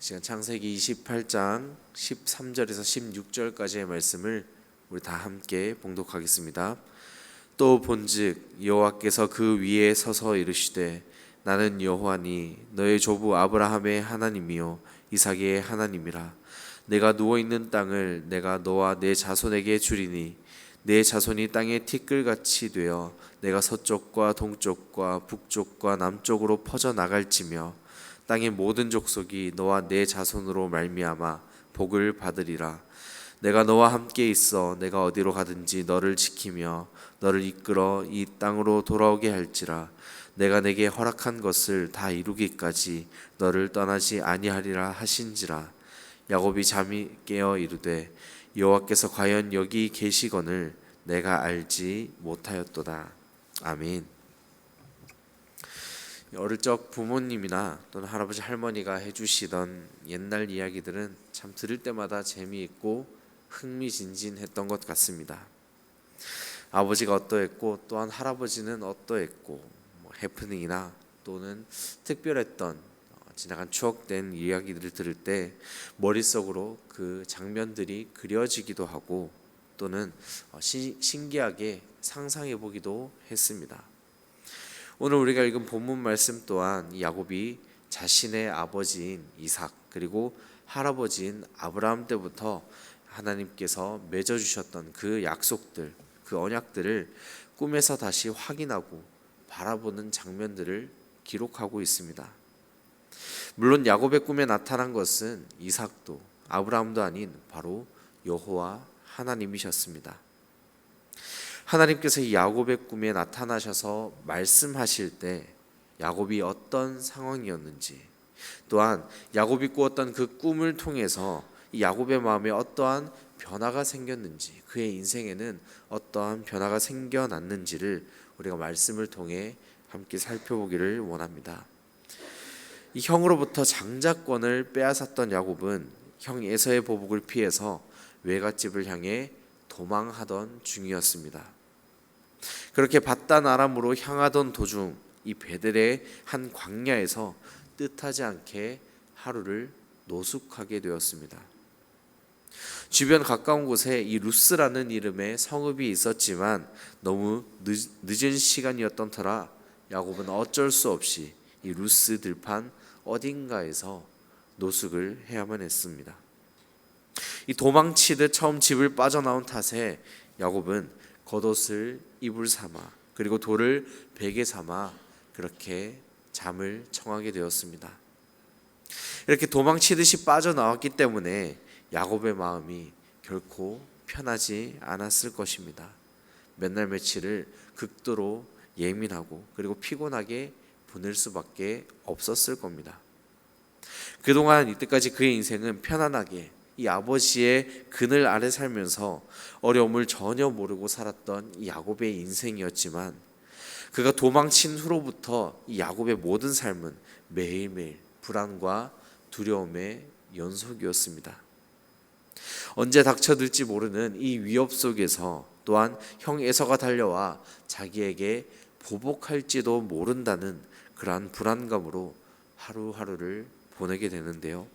시간 창세기 28장 13절에서 16절까지의 말씀을 우리 다 함께 봉독하겠습니다. 또 본즉 여호와께서 그 위에 서서 이르시되 나는 여호와니 너의 조부 아브라함의 하나님이요 이삭의 하나님이라 내가 누워 있는 땅을 내가 너와 내 자손에게 주리니 내 자손이 땅의 티끌같이 되어 내가 서쪽과 동쪽과 북쪽과 남쪽으로 퍼져 나갈지며 땅의 모든 족속이 너와 내 자손으로 말미암아 복을 받으리라. 내가 너와 함께 있어 내가 어디로 가든지 너를 지키며 너를 이끌어 이 땅으로 돌아오게 할지라. 내가 내게 허락한 것을 다 이루기까지 너를 떠나지 아니하리라 하신지라. 야곱이 잠이 깨어 이르되 여호와께서 과연 여기 계시거늘 내가 알지 못하였도다. 아멘. 어릴 적 부모님이나 또는 할아버지 할머니가 해주시던 옛날 이야기들은 참 들을 때마다 재미있고 흥미진진했던 것 같습니다. 아버지가 어떠했고 또한 할아버지는 어떠했고 뭐 해프닝이나 또는 특별했던 어, 지나간 추억된 이야기들을 들을 때 머릿속으로 그 장면들이 그려지기도 하고 또는 어, 시, 신기하게 상상해 보기도 했습니다. 오늘 우리가 읽은 본문 말씀 또한 이 야곱이 자신의 아버지인 이삭 그리고 할아버지인 아브라함 때부터 하나님께서 맺어 주셨던 그 약속들, 그 언약들을 꿈에서 다시 확인하고 바라보는 장면들을 기록하고 있습니다. 물론 야곱의 꿈에 나타난 것은 이삭도 아브라함도 아닌 바로 여호와 하나님이셨습니다. 하나님께서 이 야곱의 꿈에 나타나셔서 말씀하실 때 야곱이 어떤 상황이었는지 또한 야곱이 꾸었던 그 꿈을 통해서 이 야곱의 마음에 어떠한 변화가 생겼는지 그의 인생에는 어떠한 변화가 생겨났는지를 우리가 말씀을 통해 함께 살펴보기를 원합니다. 이 형으로부터 장자권을 빼앗았던 야곱은 형 에서의 보복을 피해서 외갓집을 향해 도망하던 중이었습니다. 그렇게 바단 아람으로 향하던 도중 이 베델의 한 광야에서 뜻하지 않게 하루를 노숙하게 되었습니다. 주변 가까운 곳에 이 루스라는 이름의 성읍이 있었지만 너무 늦, 늦은 시간이었던 터라 야곱은 어쩔 수 없이 이 루스 들판 어딘가에서 노숙을 해야만 했습니다. 이 도망치듯 처음 집을 빠져나온 탓에 야곱은 겉옷을 이불 삼아 그리고 돌을 베개 삼아 그렇게 잠을 청하게 되었습니다. 이렇게 도망치듯이 빠져나왔기 때문에 야곱의 마음이 결코 편하지 않았을 것입니다. 몇 날 며칠을 극도로 예민하고 그리고 피곤하게 보낼 수밖에 없었을 겁니다. 그동안 이때까지 그의 인생은 편안하게 이 아버지의 그늘 아래 살면서 어려움을 전혀 모르고 살았던 이 야곱의 인생이었지만 그가 도망친 후로부터 이 야곱의 모든 삶은 매일매일 불안과 두려움의 연속이었습니다. 언제 닥쳐들지 모르는 이 위협 속에서 또한 형 에서가 달려와 자기에게 보복할지도 모른다는 그러한 불안감으로 하루하루를 보내게 되는데요.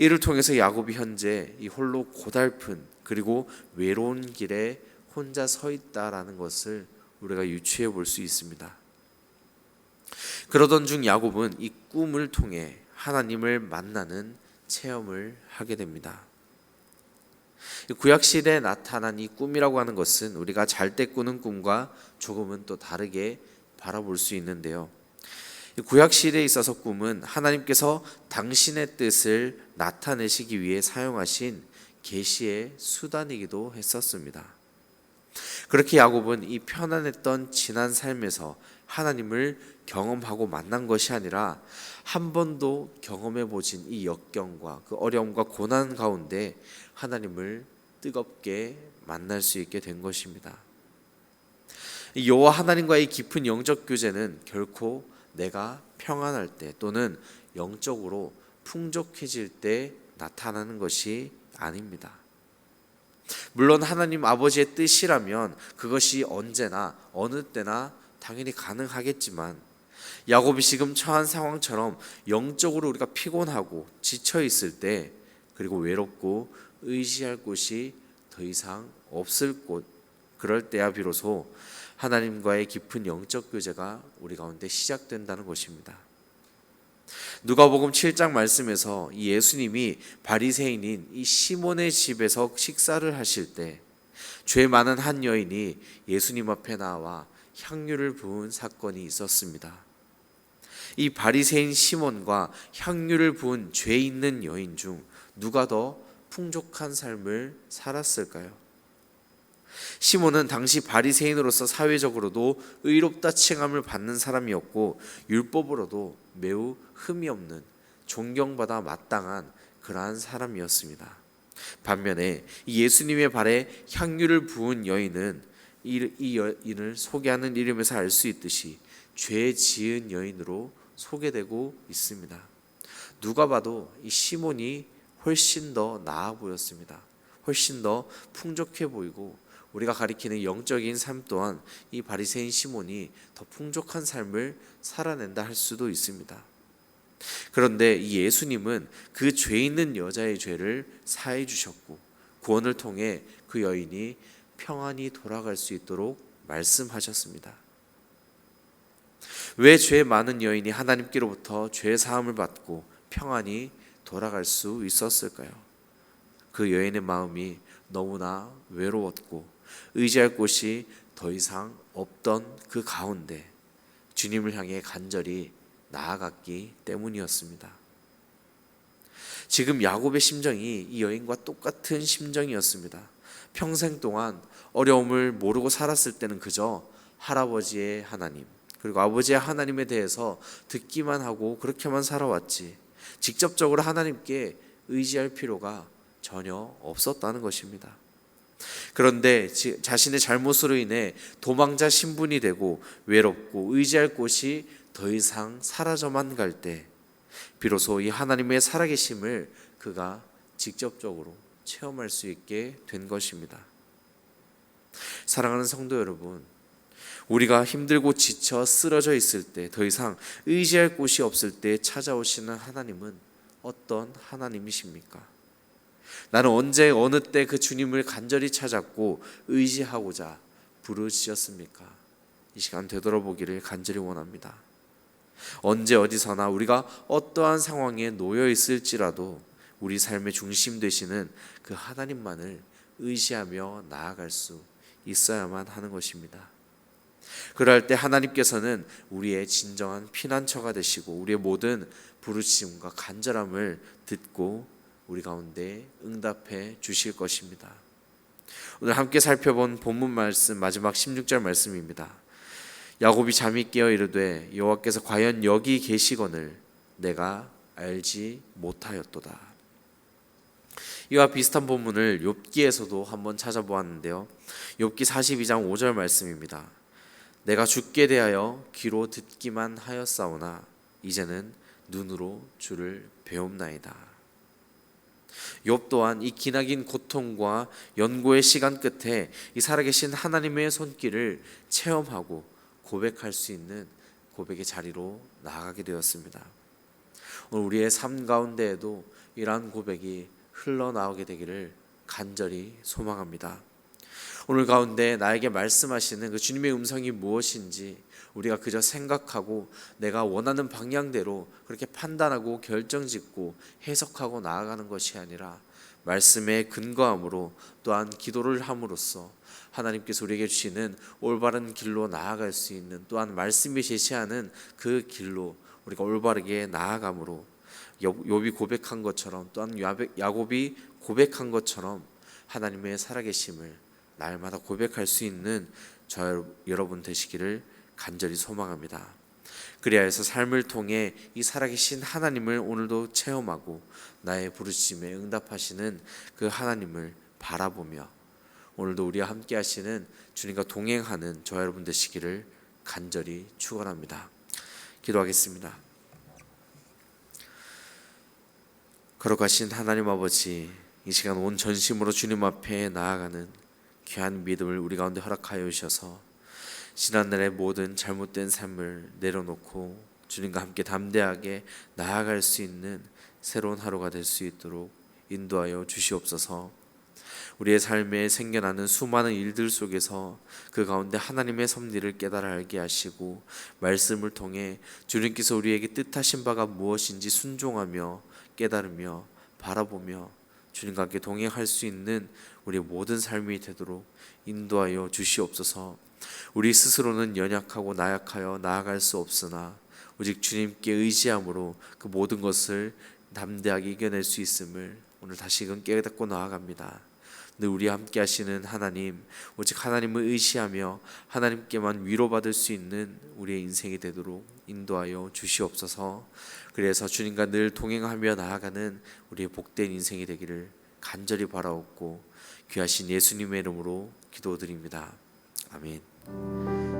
이를 통해서 야곱이 현재 이 홀로 고달픈 그리고 외로운 길에 혼자 서 있다라는 것을 우리가 유추해 볼 수 있습니다. 그러던 중 야곱은 이 꿈을 통해 하나님을 만나는 체험을 하게 됩니다. 구약 시대에 나타난 이 꿈이라고 하는 것은 우리가 잘 때 꾸는 꿈과 조금은 또 다르게 바라볼 수 있는데요. 구약 시대에 있어서 꿈은 하나님께서 당신의 뜻을 나타내시기 위해 사용하신 계시의 수단이기도 했었습니다. 그렇게 야곱은 이 편안했던 지난 삶에서 하나님을 경험하고 만난 것이 아니라 한 번도 경험해 보진 이 역경과 그 어려움과 고난 가운데 하나님을 뜨겁게 만날 수 있게 된 것입니다. 여호와 하나님과의 깊은 영적 교제는 결코 내가 평안할 때 또는 영적으로 풍족해질 때 나타나는 것이 아닙니다. 물론 하나님 아버지의 뜻이라면 그것이 언제나 어느 때나 당연히 가능하겠지만 야곱이 지금 처한 상황처럼 영적으로 우리가 피곤하고 지쳐 있을 때 그리고 외롭고 의지할 곳이 더 이상 없을 곳 그럴 때야 비로소 하나님과의 깊은 영적 교제가 우리 가운데 시작된다는 것입니다. 누가복음 7장 말씀에서 이 예수님이 바리새인인 이 시몬의 집에서 식사를 하실 때 죄 많은 한 여인이 예수님 앞에 나와 향유를 부은 사건이 있었습니다. 이 바리새인 시몬과 향유를 부은 죄 있는 여인 중 누가 더 풍족한 삶을 살았을까요? 시몬은 당시 바리새인으로서 사회적으로도 의롭다 칭함을 받는 사람이었고 율법으로도 매우 흠이 없는 존경받아 마땅한 그러한 사람이었습니다. 반면에 이 예수님의 발에 향유를 부은 여인은 이, 이 여인을 소개하는 이름에서 알 수 있듯이 죄 지은 여인으로 소개되고 있습니다. 누가 봐도 이 시몬이 훨씬 더 나아 보였습니다. 훨씬 더 풍족해 보이고 우리가 가리키는 영적인 삶 또한 이 바리새인 시몬이 더 풍족한 삶을 살아낸다 할 수도 있습니다. 그런데 이 예수님은 그 죄 있는 여자의 죄를 사해 주셨고 구원을 통해 그 여인이 평안히 돌아갈 수 있도록 말씀하셨습니다. 왜 죄 많은 여인이 하나님께로부터 죄 사함을 받고 평안히 돌아갈 수 있었을까요? 그 여인의 마음이 너무나 외로웠고 의지할 곳이 더 이상 없던 그 가운데 주님을 향해 간절히 나아갔기 때문이었습니다. 지금 야곱의 심정이 이 여인과 똑같은 심정이었습니다. 평생 동안 어려움을 모르고 살았을 때는 그저 할아버지의 하나님 그리고 아버지의 하나님에 대해서 듣기만 하고 그렇게만 살아왔지 직접적으로 하나님께 의지할 필요가 전혀 없었다는 것입니다. 그런데 자신의 잘못으로 인해 도망자 신분이 되고 외롭고 의지할 곳이 더 이상 사라져만 갈 때 비로소 이 하나님의 살아계심을 그가 직접적으로 체험할 수 있게 된 것입니다. 사랑하는 성도 여러분, 우리가 힘들고 지쳐 쓰러져 있을 때 더 이상 의지할 곳이 없을 때 찾아오시는 하나님은 어떤 하나님이십니까? 나는 언제 어느 때 그 주님을 간절히 찾았고 의지하고자 부르짖었습니까? 이 시간 되돌아보기를 간절히 원합니다. 언제 어디서나 우리가 어떠한 상황에 놓여 있을지라도 우리 삶의 중심 되시는 그 하나님만을 의지하며 나아갈 수 있어야만 하는 것입니다. 그럴 때 하나님께서는 우리의 진정한 피난처가 되시고 우리의 모든 부르짖음과 간절함을 듣고 우리 가운데 응답해 주실 것입니다. 오늘 함께 살펴본 본문 말씀 마지막 16절 말씀입니다. 야곱이 잠이 깨어 이르되 여호와께서 과연 여기 계시거늘 내가 알지 못하였도다. 이와 비슷한 본문을 욥기에서도 한번 찾아보았는데요. 욥기 42장 5절 말씀입니다. 내가 죽게 대하여 귀로 듣기만 하였사오나 이제는 눈으로 주를 배움나이다. 욥 또한 이 기나긴 고통과 연고의 시간 끝에 이 살아계신 하나님의 손길을 체험하고 고백할 수 있는 고백의 자리로 나아가게 되었습니다. 오늘 우리의 삶 가운데에도 이러한 고백이 흘러나오게 되기를 간절히 소망합니다. 오늘 가운데 나에게 말씀하시는 그 주님의 음성이 무엇인지 우리가 그저 생각하고 내가 원하는 방향대로 그렇게 판단하고 결정짓고 해석하고 나아가는 것이 아니라 말씀에 근거함으로 또한 기도를 함으로써 하나님께서 우리에게 주시는 올바른 길로 나아갈 수 있는 또한 말씀이 제시하는 그 길로 우리가 올바르게 나아감으로 욥이 고백한 것처럼 또한 야곱이 고백한 것처럼 하나님의 살아계심을 날마다 고백할 수 있는 저 여러분 되시기를 간절히 소망합니다. 그래야 해서 삶을 통해 이 살아계신 하나님을 오늘도 체험하고 나의 부르심에 응답하시는 그 하나님을 바라보며 오늘도 우리와 함께 하시는 주님과 동행하는 저 여러분 되시기를 간절히 축원합니다. 기도하겠습니다. 거룩하신 하나님 아버지 이 시간 온 전심으로 주님 앞에 나아가는 귀한 믿음을 우리 가운데 허락하여 주셔서 지난날의 모든 잘못된 삶을 내려놓고 주님과 함께 담대하게 나아갈 수 있는 새로운 하루가 될 수 있도록 인도하여 주시옵소서. 우리의 삶에 생겨나는 수많은 일들 속에서 그 가운데 하나님의 섭리를 깨달아 알게 하시고 말씀을 통해 주님께서 우리에게 뜻하신 바가 무엇인지 순종하며 깨달으며 바라보며 주님과 함께 동행할 수 있는 우리의 모든 삶이 되도록 인도하여 주시옵소서. 우리 스스로는 연약하고 나약하여 나아갈 수 없으나 오직 주님께 의지함으로 그 모든 것을 담대하게 이겨낼 수 있음을 오늘 다시금 깨닫고 나아갑니다. 늘 우리와 함께 하시는 하나님, 오직 하나님을 의시하며 하나님께만 위로받을 수 있는 우리의 인생이 되도록 인도하여 주시옵소서. 그래서 주님과 늘 동행하며 나아가는 우리의 복된 인생이 되기를 간절히 바라옵고 귀하신 예수님의 이름으로 기도드립니다. 아멘.